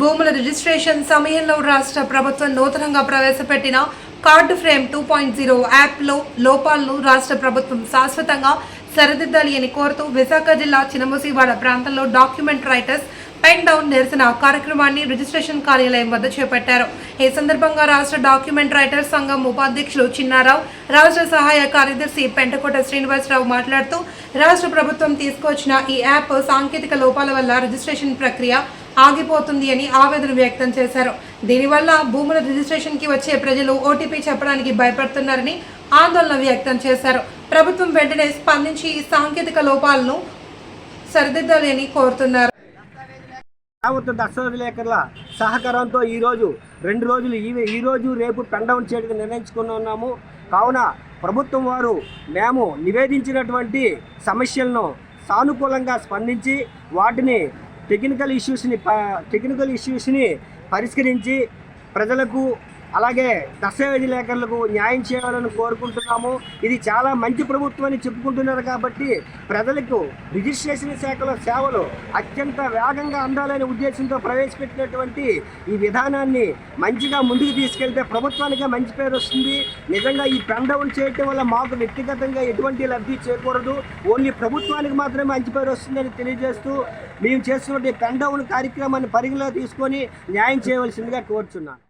భూముల రిజిస్ట్రేషన్ సమయంలో రాష్ట్ర ప్రభుత్వం నూతనంగా ప్రవేశపెట్టిన card frame two point zero యాప్లో లోపాలను రాష్ట్ర ప్రభుత్వం శాశ్వతంగా సరిదిద్దాలి అని కోరుతూ విశాఖ జిల్లా చినమూసివాడ ప్రాంతంలో డాక్యుమెంట్ రైటర్స్ పెన్ డౌన్ నిరసన కార్యక్రమాన్ని రిజిస్ట్రేషన్ కార్యాలయం వద్ద చేపట్టారు. ఈ సందర్భంగా రాష్ట్ర డాక్యుమెంట్ రైటర్స్ సంఘం ఉపాధ్యక్షులు చిన్నారావు రాష్ట్ర సహాయ కార్యదర్శి పెంటకోట శ్రీనివాసరావు మాట్లాడుతూ రాష్ట్ర ప్రభుత్వం తీసుకొచ్చిన ఈ యాప్ సాంకేతిక లోపాల వల్ల రిజిస్ట్రేషన్ ప్రక్రియ ఆగిపోతుంది అని ఆవేదన వ్యక్తం చేశారు. దీనివల్ల భూముల రిజిస్ట్రేషన్కి వచ్చే ప్రజలు ఓటీపీ చెప్పడానికి భయపడుతున్నారని ఆందోళన వ్యక్తం చేశారు. ప్రభుత్వం వెంటనే స్పందించి ఈ సాంకేతిక లోపాలను సరిదిద్దాలని కోరుతున్నారు. ప్రభుత్వ దశలేఖరుల సహకారంతో ఈరోజు రెండు రోజులు ఈ ఈ రోజు రేపు పెండౌన్ చేయడానికి నిర్ణయించుకుని ఉన్నాము. కావున ప్రభుత్వం వారు మేము నివేదించినటువంటి సమస్యలను సానుకూలంగా స్పందించి వాటిని టెక్నికల్ ఇష్యూస్ని టెక్నికల్ ఇష్యూస్ని పరిష్కరించి ప్రజలకు అలాగే దస్తావేజీ లేఖరులకు న్యాయం చేయాలని కోరుకుంటున్నాము. ఇది చాలా మంచి ప్రభుత్వం అని చెప్పుకుంటున్నారు కాబట్టి ప్రజలకు రిజిస్ట్రేషన్ శాఖలో సేవలు అత్యంత వేగంగా అందాలనే ఉద్దేశంతో ప్రవేశపెట్టినటువంటి ఈ విధానాన్ని మంచిగా ముందుకు తీసుకెళ్తే ప్రభుత్వానికి మంచి పేరు వస్తుంది. నిజంగా ఈ పెండౌన్ చేయటం వల్ల మాకు వ్యక్తిగతంగా ఎటువంటి లబ్ధి చేకూరదు. ఓన్లీ ప్రభుత్వానికి మాత్రమే మంచి పేరు వస్తుందని తెలియజేస్తూ మేము చేస్తున్నటువంటి పెండౌన్ కార్యక్రమాన్ని పరిగణలో తీసుకొని న్యాయం చేయవలసిందిగా కోరుచున్నాను.